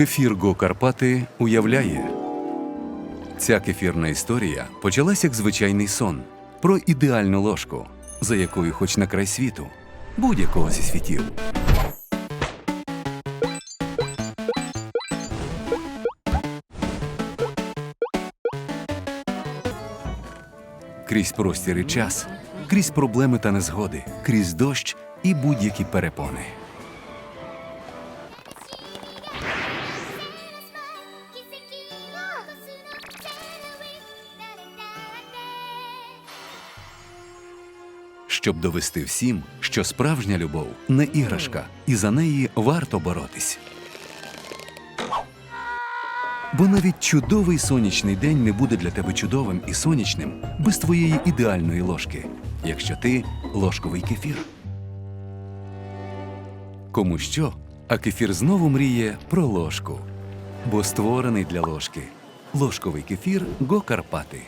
Кефір Го Карпати уявляє. Ця кефірна історія почалась як звичайний сон про ідеальну ложку, за якою хоч на край світу, будь-якого зі світів. Крізь простір і час, крізь проблеми та незгоди, крізь дощ і будь-які перепони. Щоб довести всім, що справжня любов не іграшка, і за неї варто боротись. Бо навіть чудовий сонячний день не буде для тебе чудовим і сонячним без твоєї ідеальної ложки, якщо ти ложковий кефір. Кому що, а кефір знову мріє про ложку, бо створений для ложки. Ложковий кефір Го Карпати.